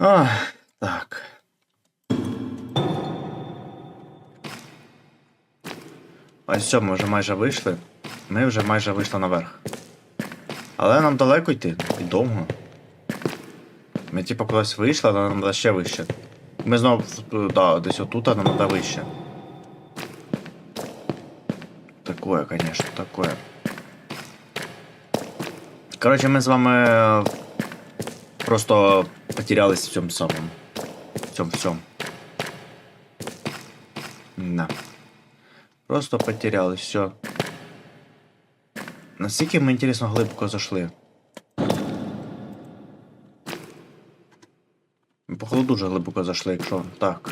А, так. Ось все, ми вже майже вийшли. Ми вже майже вийшли наверх. Але нам далеко йти і довго. Ми типу кудись вийшли, але нам треба ще вище. Ми знову, да, десь отут, а нам треба вище. Такое, конечно, такое. Коротше, ми з вами просто потерялись в всем самом. В всем всем. Да. Просто потерялись, все. Наскільки ми, інтересно, глибоко зайшли. Походу, дуже глибоко зайшли, якщо так.